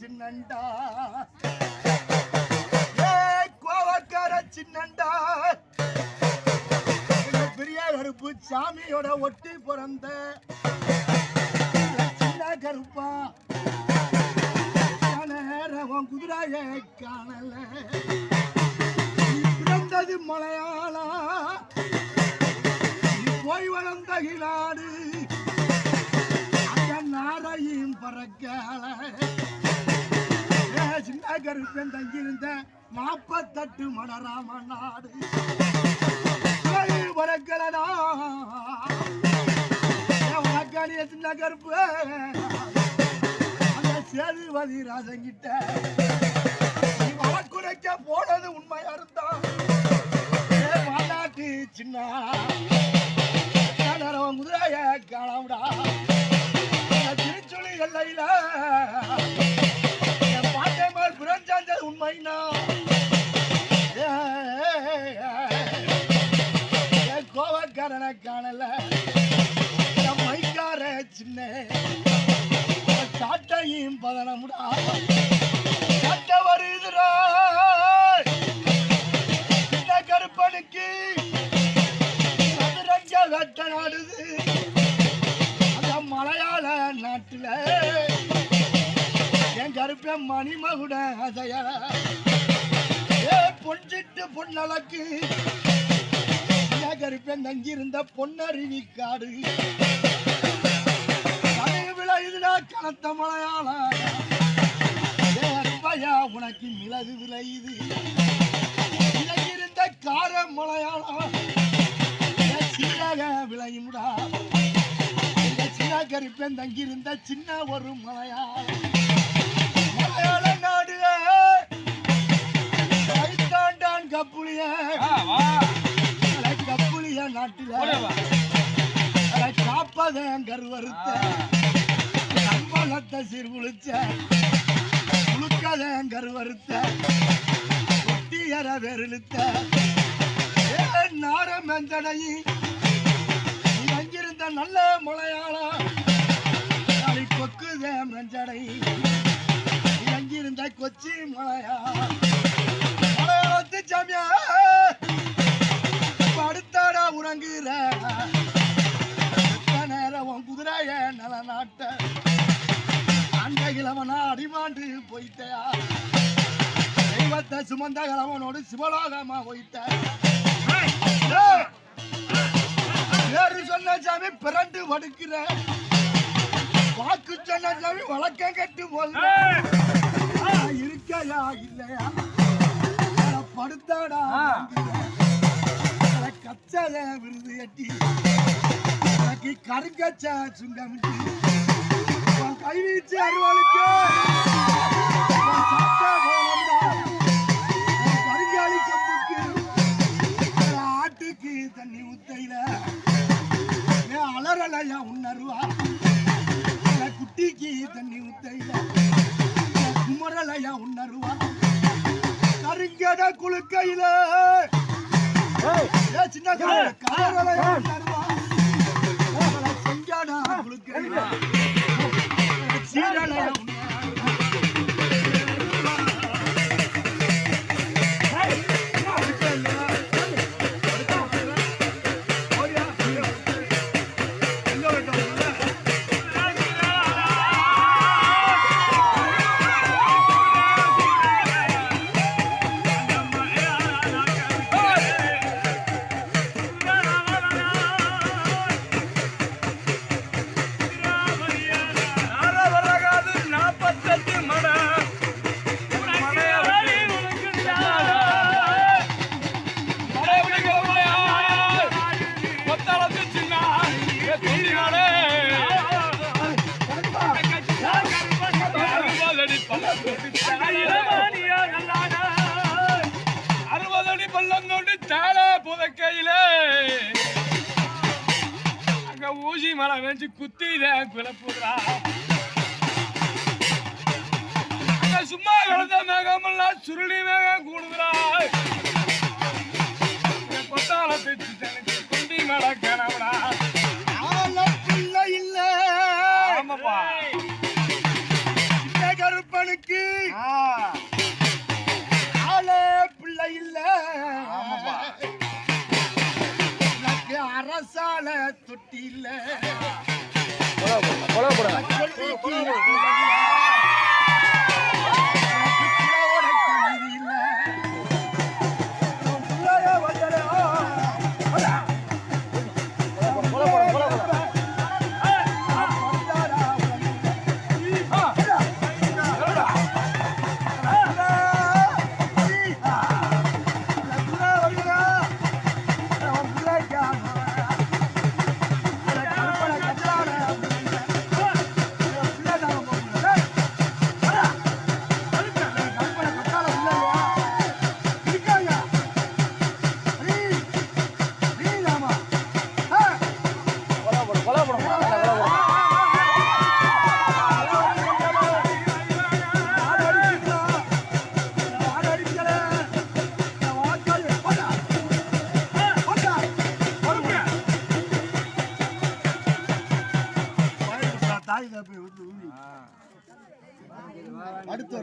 சின்னண்டா. ஏ கோவக்கார சின்னண்டா. பெரிய கருப்பு சாமியோட ஒட்டி பிறந்த சின்ன கருப்பா. நேரம் குதிரைய காணல. பிறந்தது மலையாளா? போய் வளர்ந்த இலாடு. நாப்பத்தட்டு மடராம நாடு. ஏய், பறக்கலடா சின்ன கருப்பு அந்த சேதுபதி ராஜன் கிட்ட வழக்குரைக்க போனது உண்மையா இருந்தா மாநாட்டு சின்ன. குதிரைய காணாமடா. திருச்சொலி எல்லையில மணிமகுட அதைய ஏ பொஞ்சிட்டு பொன்னலக்கு. என் கருப்பன் தங்கியிருந்த பொன்னருவி காடு. விளையுதுடா கனத்த மலையாள. ஏ உனக்கு மிளகு விளையுது இறங்கியிருந்த கார மலையாளம் சீராக விளையும்டா இந்த சின்னகரிப்பேன் தங்கியிருந்த சின்ன ஒரு மலையாளம் கப்புளிய. கப்புளிய நாட்டில. அலை காப்பதன் கருவறுத்த கம்பளத்தை சீர்குளிச்ச முழுக்கதன் கருவறுத்த ஒட்டியர வெறுத்த ஏன் நார மெந்தனையும் நீ அங்கிருந்த நல்ல நாளை கொக்குதே மஞ்சடை அங்கிருந்த கொச்சி மலையா கிழவனா அடிமாண்டு போயிட்டயா தெய்வத்தை சுமந்த கிழவனோடு சிவலோகமா போயிட்ட. ஏய்! பேரு சொன்ன சாமி பிறண்டு படுக்கிற. வாக்கு சொன்ன சாமி வழக்கம் கட்டு போதுற இருக்கையா இல்லையா? படுத்தாடா அட கச்சத விருது எட்டி. எனக்கு கருங்கச்ச சுங்கமிட்டு கை வீச்சு அருவாளுக்கு உன் சட்டை போலம்டா. உன் கருங்காலி கொம்புக்கு ஒரு ஆட்டுக்கு தண்ணி ஊத்தையில ஏன் அலறலையா உன்னருவா என் குட்டிக்கு தண்ணி ஊத்தையில ஏன் குமரலையா உன்னருவா கருங்கட குளுக்கையில ஏன் சின்ன கலரலையா உன்னருவா செஞ்சாடா குளுக்கையில அறுபதடி பள்ளம் கொண்டு தாழ புதக்கையிலே. அங்க ஊசி மலை வச்சு குத்திதான் குழப்புறா அங்க சும்மா கிடந்த மேகமெல்லாம் சுருளி மேகம் கூடுதுரா கொத்தாலத்தை குண்டி மலை மசால தொட்டில கொலை கொலை அடுத்த